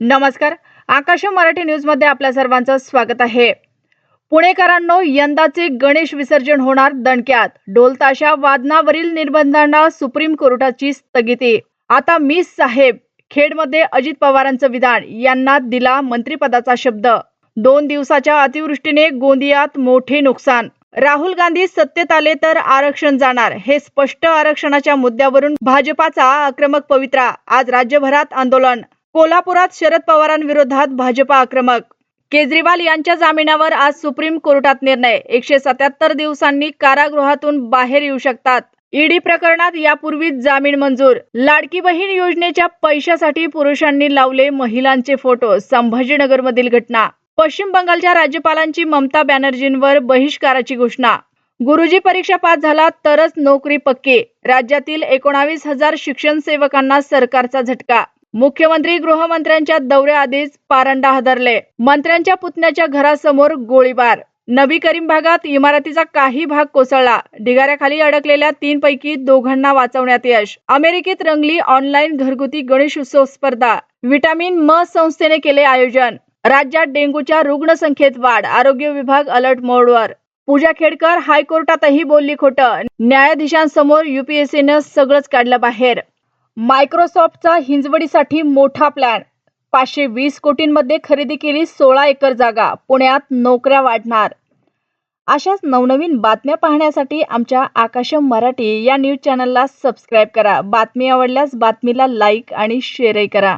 नमस्कार. आकाश मराठी न्यूजमध्ये आपल्या सर्वांचं स्वागत आहे. पुणेकरांनो यंदाचे गणेश विसर्जन होणार दणक्यात. ढोलताशा वादनावरील निर्बंधांना सुप्रीम कोर्टाची स्थगिती. आता मिस साहेब खेडमध्ये अजित पवारांचं विधान यांना दिला मंत्रिपदाचा शब्द. दोन दिवसाच्या अतिवृष्टीने गोंदियात मोठे नुकसान. राहुल गांधी सत्तेत आले तर आरक्षण जाणार. हे स्पष्ट आरक्षणाच्या मुद्द्यावरून भाजपाचा आक्रमक पवित्रा. आज राज्यभरात आंदोलन. कोल्हापुरात शरद पवारांविरोधात भाजपा आक्रमक. केजरीवाल यांच्या जामिनावर आज सुप्रीम कोर्टात निर्णय. एकशे सत्याहत्तर दिवसांनी कारागृहातून बाहेर येऊ शकतात. ईडी प्रकरणात यापूर्वीच जामीन मंजूर. लाडकी बहीण योजनेच्या पैशासाठी पुरुषांनी लावले महिलांचे फोटो. संभाजीनगरमधील घटना. पश्चिम बंगालच्या राज्यपालांची ममता बॅनर्जींवर बहिष्काराची घोषणा. गुरुजी परीक्षा पास झाला तरच नोकरी पक्की. राज्यातील एकोणावीस हजार शिक्षण सेवकांना सरकारचा झटका. मुख्यमंत्री गृहमंत्र्यांच्या दौऱ्याआधीच पारंडा हदरले. मंत्र्यांच्या पुतण्याच्या घरासमोर गोळीबार. नबी करीम भागात इमारतीचा काही भाग कोसळला. ढिगाऱ्याखाली अडकलेल्या तीन पैकी दोघांना वाचवण्यात यश. अमेरिकेत रंगली ऑनलाईन घरगुती गणेश उत्सव स्पर्धा. विटामिन म संस्थेने केले आयोजन. राज्यात डेंग्यूच्या रुग्णसंख्येत वाढ. आरोग्य विभाग अलर्ट मोडवर. पूजा खेडकर हायकोर्टातही बोलली खोटं. न्यायाधीशांसमोर युपीएससीनं सगळंच काढलं बाहेर. मायक्रोसॉफ्टचा हिंजवडीसाठी मोठा प्लॅन. पाचशे वीस कोटींमध्ये खरेदी केली सोळा एकर जागा. पुण्यात नोकऱ्या वाढणार. अशाच नवनवीन बातम्या पाहण्यासाठी आमच्या आकाशम मराठी या न्यूज चॅनलला सबस्क्राईब करा. बातमी आवडल्यास बातमीला लाईक आणि शेअरही करा.